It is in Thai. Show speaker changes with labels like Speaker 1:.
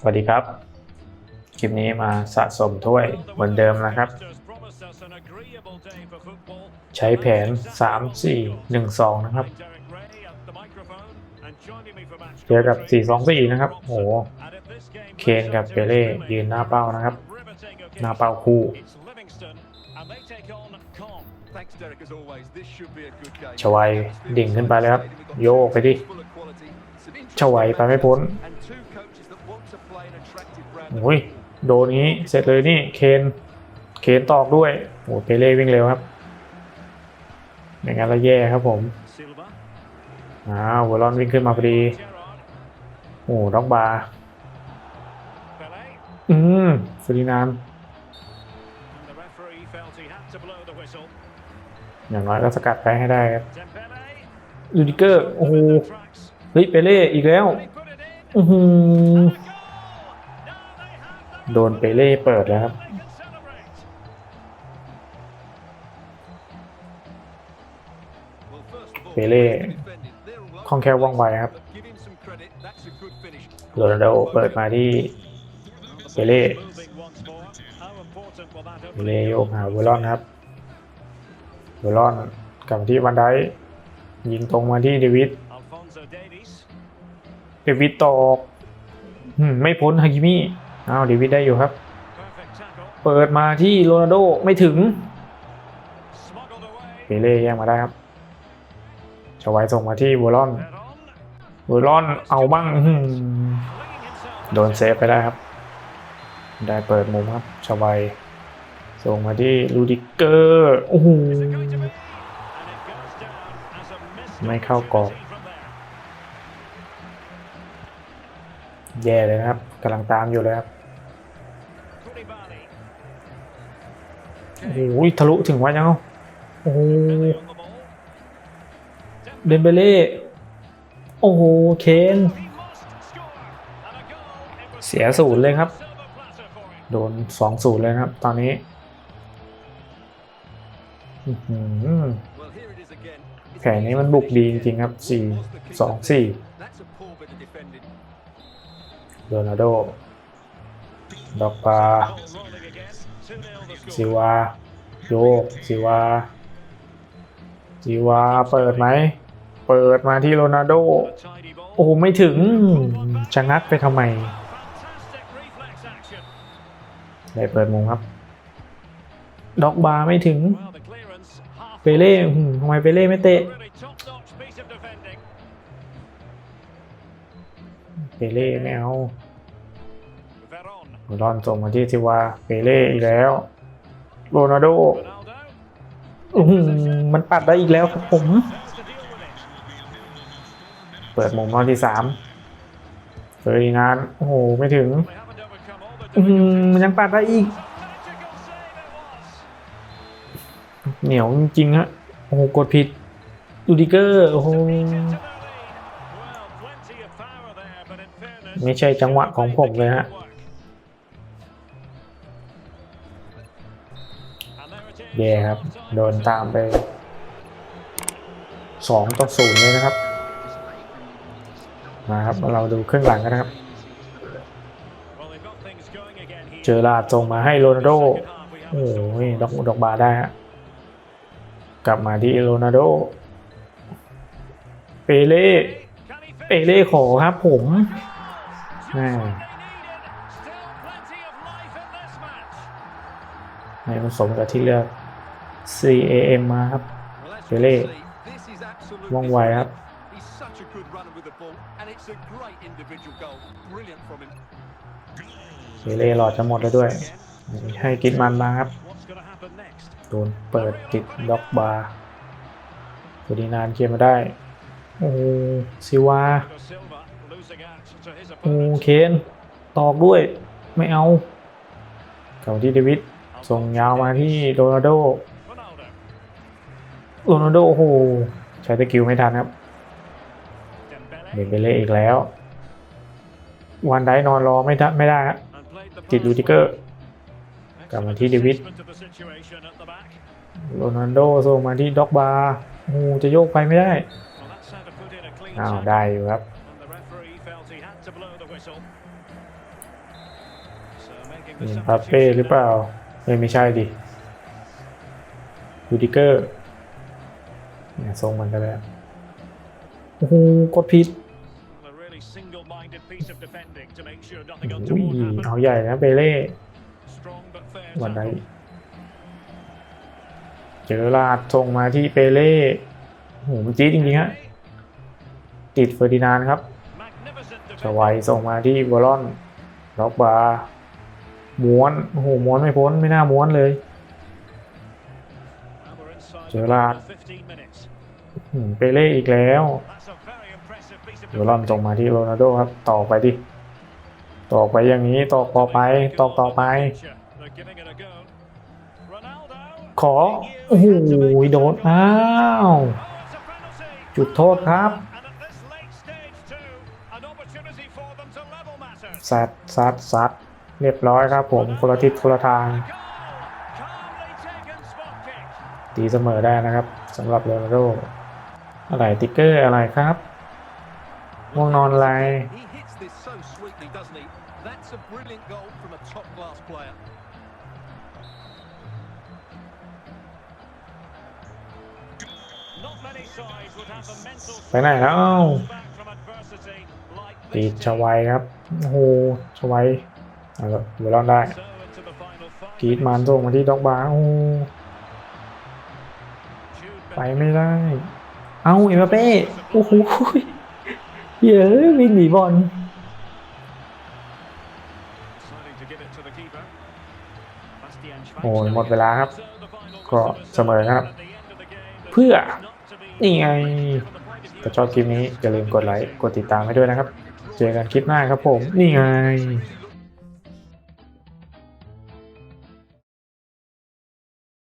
Speaker 1: สวัสดีครับ คลิปนี้มาสะสมถ้วยเหมือนเดิมนะครับ ใช้แผน 3 4 1 2 นะครับ เจอกับ 4 2 4 นะครับโอ้โหเคนกับเปเล่ยืนหน้าเป้านะครับ หน้าเป้าคู่ชวัยดิ่งขึ้นไปเลยครับ โยกไปดิชวัยไปไม่พ้น โอ้ยโดนนี้เสร็จเลยนี่เคนเคนตอกด้วยโอ้เปเล่วิ่งเร็วครับไม่งั้นแล้วแย่ครับผมอ้าววอลลอนวิ่งขึ้นมาพอดีโอ้ด็อกบาร์อืมฟรีนานอย่างน้อยก็สกัดไปให้ได้ครับลูดิเกอร์โอ้โหเฮ้ยเปเล่อีกแล้วอือหือ โดนเปเล่เปิดแล้วครับ เปเล่คล่องแคล่วว่องไวครับโรนัลโดเปิดมาที่เปเล่เปเล่โยกหาเวลอนครับเวลอนกลับที่วันไดยิงตรงมาที่เดวิดเดวิดตอกไม่พ้นฮากิมิ อ้าวเดวิดได้อยู่ครับ เปิดมาที่โรนัลโดไม่ถึงเปเล่แย่งมาได้ครับชวายส่งมาที่วอลลอนวอลลอนเอาบ้างอื้อหือโดนเซฟไปได้ครับ ได้เปิดมุมครับชวายส่งมาที่ลูดิเกอร์โอ้โหไม่เข้ากรอบแย่เลยนะครับกำลังตามอยู่เลยครับ โอ้โหทะลุถึงวะยังโอ้โหเดนเบเล่โอ้โหเคนเสียศูนย์เลยครับ โดนสองศูนย์เลยครับ ตอนนี้แผนนี้มันบุกดีจริงครับสี่สองสี่โรนัลโดดอกปา ซิวาโยกซิวาซิวาเปิดไหม เปิดมาที่โรนัลโด โอ้ไม่ถึงชะงักไปทำไม ได้เปิดมุมครับดอกบาไม่ถึง เปเล่ทำไมเปเล่ไม่เตะ เปเล่ไม่เอา รอนส่งมาที่ซิวาเปเล่อีกแล้ว โรนัลโดอื้อหือมันปัดได้อีกแล้วครับผม เปิดมุมรอบที่สามเฟอร์ดินานโอ้โห ไม่ถึงอืมมันยังปัดได้อีก เหนียวจริงฮะ โอ้โห กดผิดดูดิเกอร์ โอ้โห ไม่ใช่จังหวะของผมเลยฮะ แย่ครับ โดนตามไปสองต่อศูนย์เลยนะครับ มาครับ เราดูเครึ่องหลังกันนะครับ เจอลาดส่งมาให้โรนัลโดโอ้ยดอกดอกบาได้ฮะ กลับมาที่โรนัลโด เปเล่ เปเล่ขอครับผม แม่ผสมกับที่เลือก CAM มาครับเปเล่ว่องไวครับเปเล่หลอดจะหมดแล้วด้วย ให้กิดมันมาครับโดนเปิดติดด็อกบาร์ตัวดีนานเคลียร์มาได้ โอ้ซิวา โอ้เคน ตอกด้วย ไม่เอากลับมาที่เดวิด ส่งยาวมาที่โรนัลโดโรนัลโดโอ้โหใช้ตะกิวไม่ทันครับเดนเบเล่อีกแล้ว วันไดนอนรอไม่ได้ไม่ได้ฮะติดลูติเกอร์ กลับมาที่เดวิดโรนัลโดส่งมาที่ด็อกบาร์โอ้โหจะโยกไปไม่ได้อ้าวได้อยู่ครับเอ็มบัปเป้หรือเปล่าเอ้ยไม่ใช่ดิยูดิเกอร์เนี่ยทรงมันกันแล้วโอ้โหกดผิด
Speaker 2: A really single-minded piece of defending to make sure nothing
Speaker 1: อุ้ย
Speaker 2: untoward
Speaker 1: เอา
Speaker 2: happened.
Speaker 1: ใหญ่นะเปเล่
Speaker 2: Strong but fair
Speaker 1: วันไหน
Speaker 2: tackle.
Speaker 1: เจอลาดส่งมาที่เปเล่โอ้โหมันจี๊ดจริงๆฮะติดเฟอร์ดินานด์ครับ
Speaker 2: Magnificent
Speaker 1: สวัยส่งมาที่วอลลอนล็อกบาร์ ม้วนโอ้โหม้วนไม่พ้นไม่น่าม้วนเลยเจ
Speaker 2: อรา
Speaker 1: ดเปเล่อีกแล้ว
Speaker 2: เดี๋ย
Speaker 1: วร่อนจงมาที่โรนัลโดครับต่อไปดิต่อไปอย่างนี้ต่อต่อไปต่อต่อไป ขอโอ้โหโดนอ้าวจุดโทษครับ
Speaker 2: สัดว์สัดว์สัด them to level matters.
Speaker 1: ซัดซัดซัดเรียบร้อยครับผมคนละทิศคนละทาง
Speaker 2: Goal. Calmly taken spot kick.
Speaker 1: ตีเสมอได้นะครับสำหรับโรนัลโดอะไรติ๊กเกอร์อะไรครับง่วงนอนอะไร
Speaker 3: He hits this so sweetly, doesn't he? That's a brilliant goal from a top-class player.
Speaker 2: Not many sides would have the mental
Speaker 1: ไปไหนแล้ว
Speaker 2: strength to bounce back from adversity like
Speaker 1: ตี
Speaker 2: this
Speaker 1: ชวัยครับ โอ้โหชวัย เอาละเดี๋ยวรอดได้กีดมันส่งมาที่ด็อกบาร์โอ้ไปไม่ได้ เอาเอ็มเป้โอ้โหเย้ยวิ่งหนีบอลโอ้ยหมดเวลาครับ ก็เสมอครับ เพื่อ นี่ไงถ้าชอบคลิปนี้ อย่าลืมกดไลค์ กดติดตามให้ด้วยนะครับ เจอกันคลิปหน้าครับผม นี่ไง